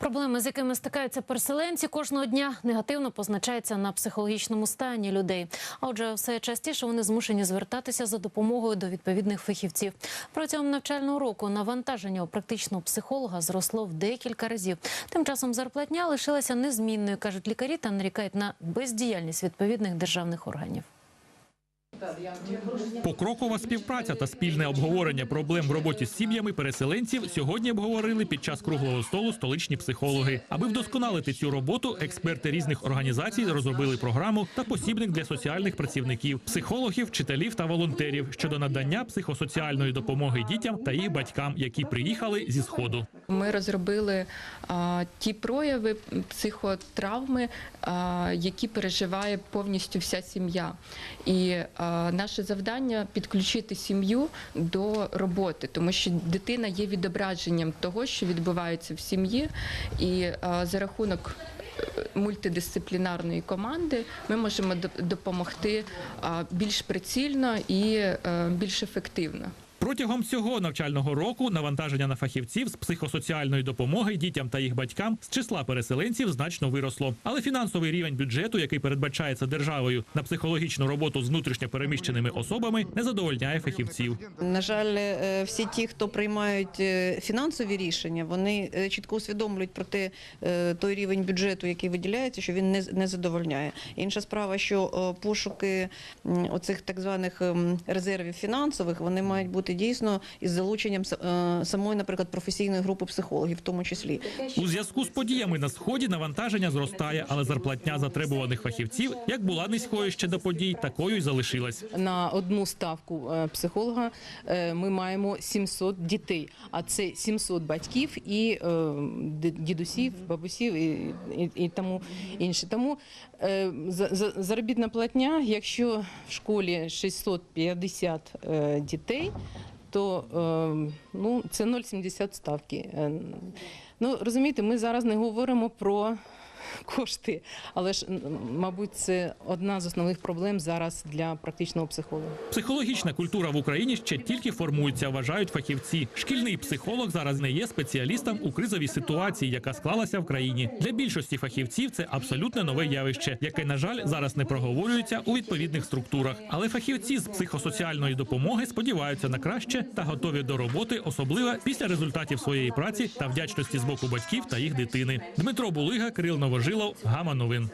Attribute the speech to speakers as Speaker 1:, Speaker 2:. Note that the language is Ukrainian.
Speaker 1: Проблеми, з якими стикаються переселенці кожного дня, негативно позначаються на психологічному стані людей. А отже, все частіше вони змушені звертатися за допомогою до відповідних фахівців. Протягом навчального року навантаження у практичного психолога зросло в декілька разів. Тим часом зарплатня лишилася незмінною, кажуть лікарі, та нарікають на бездіяльність відповідних державних органів.
Speaker 2: Покрокова співпраця та спільне обговорення проблем в роботі з сім'ями переселенців сьогодні обговорили під час круглого столу столичні психологи. Аби вдосконалити цю роботу, експерти різних організацій розробили програму та посібник для соціальних працівників, психологів, вчителів та волонтерів щодо надання психосоціальної допомоги дітям та їх батькам, які приїхали зі сходу.
Speaker 3: Ми розробили а, ті прояви психотравми, а, які переживає повністю вся сім'я. І а, наше завдання підключити сім'ю до роботи, тому що дитина є відображенням того, що відбувається в сім'ї, і а, за рахунок е, мультидисциплінарної команди ми можемо допомогти більш прицільно і е, більш ефективно.
Speaker 2: Протягом цього навчального року навантаження на фахівців з психосоціальної допомоги дітям та їх батькам з числа переселенців значно виросло. Але фінансовий рівень бюджету, який передбачається державою на психологічну роботу з внутрішньо переміщеними особами, не задовольняє фахівців.
Speaker 4: На жаль, е, всі ті, хто приймають е, фінансові рішення, вони е, чітко усвідомлюють про те, той рівень бюджету, який виділяється, що він не, задовольняє. Інша справа, що пошуки оцих так званих ем, резервів фінансових, вони мають бути дійсно із залученням е, самої, наприклад, професійної групи психологів, в тому числі.
Speaker 2: У зв'язку з подіями на сході навантаження зростає, але зарплатня затребуваних фахівців як була низькою ще до подій, такою й залишилась.
Speaker 5: на одну ставку е, психолога е, ми маємо 700 дітей, а це 700 батьків і дідусів, бабусів і, і, і тому інше. Тому е, за- за- заробітна платня, якщо в школі 650 е, дітей, то е, ну, це 0,70 ставки. Е, Ну, розумієте, ми зараз не говоримо про кошти, але ж, мабуть, це одна з основних проблем зараз для практичного психолога.
Speaker 2: Психологічна культура в Україні ще тільки формується, вважають фахівці. Шкільний психолог зараз не є спеціалістом у кризовій ситуації, яка склалася в країні. Для більшості фахівців це абсолютно нове явище, яке, на жаль, зараз не проговорюється у відповідних структурах. Але фахівці з психосоціальної допомоги сподіваються на краще та готові до роботи, особливо після результатів своєї праці та вдячності з боку батьків та їх дитини. Дмитро Булига, Кирил Новожилов, Гама Новин.